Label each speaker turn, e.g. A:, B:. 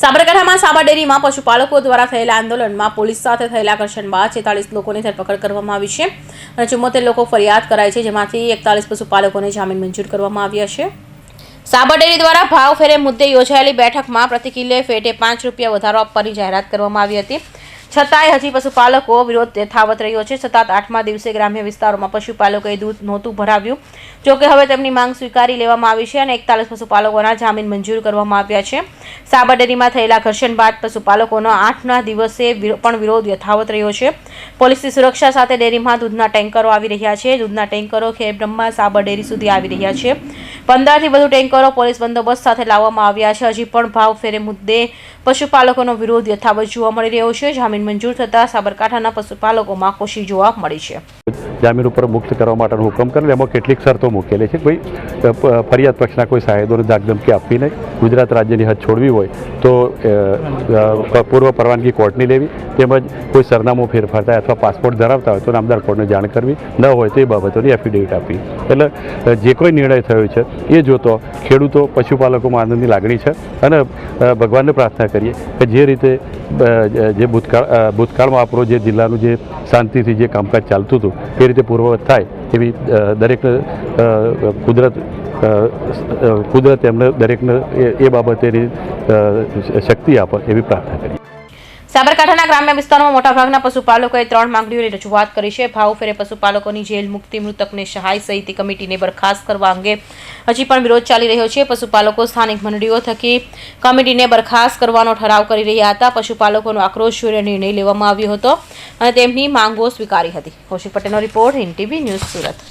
A: સાબરકાંઠામાં સાબા ડેરીમાં પશુપાલકો દ્વારા થયેલા આંદોલનમાં પોલીસ સાથે થયેલા ઘર્ષણ બાદ છેતાલીસ લોકોની ધરપકડ કરવામાં આવી છે અને ચુમ્મોતેર લોકો ફરિયાદ કરાઈ છે, જેમાંથી એકતાલીસ પશુપાલકોને જામીન મંજૂર કરવામાં આવ્યા છે. સાબર ડેરી દ્વારા ભાવ ફેરે મુદ્દે યોજાયેલી બેઠકમાં પ્રતિ કિલે ફેટે પાંચ રૂપિયા વધારો આપવાની જાહેરાત કરવામાં આવી હતી. છતાંય હજી પશુપાલકો વિરોધ યથાવત રહ્યો છે, સતત આઠમા દિવસે ગ્રામ્ય વિસ્તારોમાં પશુપાલકોએ દૂધ નહોતું ભરાવ્યું. જોકે હવે તેમની માંગ સ્વીકારી લેવામાં આવી છે અને એકતાલીસ પશુપાલકોના જામીન મંજૂર કરવામાં આવ્યા છે. સાબરડેરીમાં થયેલા ઘર્ષણ બાદ પશુપાલકોનો આઠના દિવસે પણ વિરોધ યથાવત રહ્યો છે. પોલીસની સુરક્ષા સાથે ડેરીમાં દૂધના ટેન્કરો આવી રહ્યા છે. દૂધના ટેન્કરો ખેબ્રહ્મા સાબર ડેરી સુધી આવી રહ્યા છે. પંદરથી વધુ ટેન્કરો પોલીસ બંદોબસ્ત સાથે લાવવામાં આવ્યા છે. હજી પણ ભાવ ફેરે મુદ્દે પશુપાલકોનો વિરોધ યથાવત જોવા મળી રહ્યો છે. જામીન મંજૂર થતાં સાબરકાંઠાના પશુપાલકોમાં ખુશી જોવા મળી છે.
B: જામીન ઉપર મુક્ત કરવા માટેનો હુકમ કરેલ. એમાં કેટલીક શરતો મૂકેલી છે. કોઈ ફરિયાદ પક્ષના કોઈ સાહેબોને ધાકધમકી આપવી નહીં. ગુજરાત રાજ્યની હદ છોડવી હોય તો પૂર્વ પરવાનગી કોર્ટની લેવી તેમજ કોઈ સરનામું ફેરફાર થાય અથવા પાસપોર્ટ ધરાવતા હોય તો નામદાર કોર્ટને જાણ કરવી. ન હોય તો એ બાબતોની એફિડેવિટ આપવી. એટલે જે કોઈ નિર્ણય થયો છે એ જોતો ખેડૂતો પશુપાલકોમાં આનંદની લાગણી છે અને ભગવાનને પ્રાર્થના કરીએ કે જે રીતે જે ભૂતકાળ ભૂતકાળમાં આપણો જે જિલ્લાનું જે શાંતિથી જે કામકાજ ચાલતું હતું, એ રીતે પૂર્વવત થાય એવી દરેક કુદરત કુદરત એમને દરેકને એ બાબતેની શક્તિ આપે એવી પ્રાર્થના કરીએ.
A: સાબરકાંઠાના ગ્રામ્ય વિસ્તારોમાં મોટાભાગના પશુપાલકોએ ત્રણ માંગણીઓની રજૂઆત કરી છે. ભાવ ફેરે પશુપાલકોની જેલ મુક્તિ મૃતકને સહાય સહિત કમિટીને બરખાસ્ત કરવા અંગે હજી પણ વિરોધ ચાલી રહ્યો છે. પશુપાલકો સ્થાનિક મંડળીઓ થકી કમિટીને બરખાસ્ત કરવાનો ઠરાવ કરી રહ્યા હતા. પશુપાલકોનો આક્રોશ જોઈને નિર્ણય લેવામાં આવ્યો હતો અને તેમની માંગો સ્વીકારી હતી. કૌશિક પટેલનો report in TV news Surat.